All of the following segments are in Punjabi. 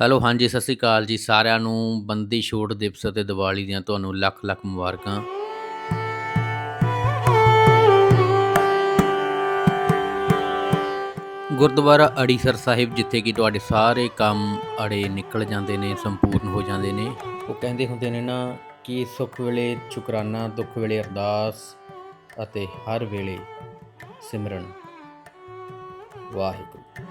ਹੈਲੋ, ਹਾਂਜੀ, ਸਤਿ ਸ਼੍ਰੀ ਅਕਾਲ ਜੀ ਸਾਰਿਆਂ ਨੂੰ। ਬੰਦੀ ਛੋੜ ਦਿਵਸ ਅਤੇ ਦੀਵਾਲੀ ਦੀਆਂ ਤੁਹਾਨੂੰ ਲੱਖ ਲੱਖ ਮੁਬਾਰਕਾਂ। ਗੁਰਦੁਆਰਾ ਅੜੀਸਰ ਸਾਹਿਬ, ਜਿੱਥੇ ਕਿ ਤੁਹਾਡੇ ਸਾਰੇ ਕੰਮ ਅੜੇ ਨਿਕਲ ਜਾਂਦੇ ਨੇ, ਸੰਪੂਰਨ ਹੋ ਜਾਂਦੇ ਨੇ। ਉਹ ਕਹਿੰਦੇ ਹੁੰਦੇ ਨੇ ਨਾ ਕਿ ਸੁੱਖ ਵੇਲੇ ਸ਼ੁਕਰਾਨਾ, ਦੁੱਖ ਵੇਲੇ ਅਰਦਾਸ ਅਤੇ ਹਰ ਵੇਲੇ ਸਿਮਰਨ। ਵਾਹਿਗੁਰੂ।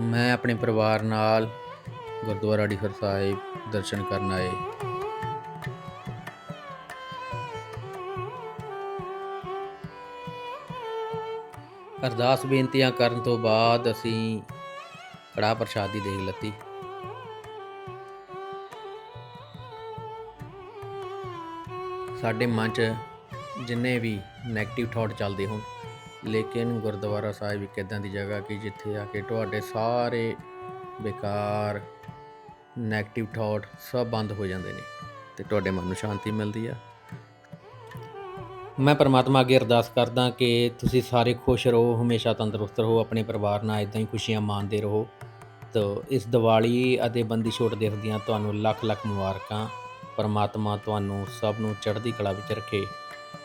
ਸੋ ਮੈਂ ਆਪਣੇ ਪਰਿਵਾਰ ਨਾਲ ਗੁਰਦੁਆਰਾ ਅੜੀਸਰ ਸਾਹਿਬ ਦਰਸ਼ਨ ਕਰਨ ਆਏ। ਅਰਦਾਸ ਬੇਨਤੀਆਂ ਕਰਨ ਤੋਂ ਬਾਅਦ ਅਸੀਂ ਕੜਾਹ ਪ੍ਰਸ਼ਾਦ ਦੀ ਦੇਗ ਲੱਤੀ। ਸਾਡੇ ਮਨ 'ਚ ਜਿੰਨੇ ਵੀ 네ਗੇਟਿਵ ਥਾਟ ਚੱਲਦੇ ਹੋਣ ਲੇਕਿਨ ਗੁਰਦੁਆਰਾ ਸਾਹਿਬ ਇੱਕ ਇਦਾਂ ਦੀ ਜਗ੍ਹਾ ਕਿ ਜਿੱਥੇ ਆ ਕੇ ਤੁਹਾਡੇ ਸਾਰੇ ਬੇਕਾਰ 네ਗੇਟਿਵ ਥਾਟ ਸਭ ਬੰਦ ਹੋ ਜਾਂਦੇ ਨੇ ਤੇ ਤੁਹਾਡੇ ਮਨ ਨੂੰ ਸ਼ਾਂਤੀ ਮਿਲਦੀ ਆ। ਮੈਂ ਪਰਮਾਤਮਾ ਅੱਗੇ ਅਰਦਾਸ ਕਰਦਾ ਕਿ ਤੁਸੀਂ ਸਾਰੇ ਖੁਸ਼ ਰਹੋ, ਹਮੇਸ਼ਾ ਤੰਦਰੁਸਤ ਰਹੋ, ਆਪਣੇ ਪਰਿਵਾਰ ਨਾਲ ਇਦਾਂ ਹੀ ਖੁਸ਼ੀਆਂ ਮਾਣਦੇ ਰਹੋ। ਤੋ ਇਸ ਦੀਵਾਲੀ ਅਤੇ ਬੰਦੀ ਛੋੜ ਦਿਵਸ ਦੀਆਂ ਤੁਹਾਨੂੰ ਲੱਖ ਲੱਖ ਮੁਬਾਰਕਾਂ। ਪਰਮਾਤਮਾ ਤੁਹਾਨੂੰ ਸਭ ਨੂੰ ਚੜ੍ਹਦੀ ਕਲਾ ਵਿੱਚ ਰੱਖੇ।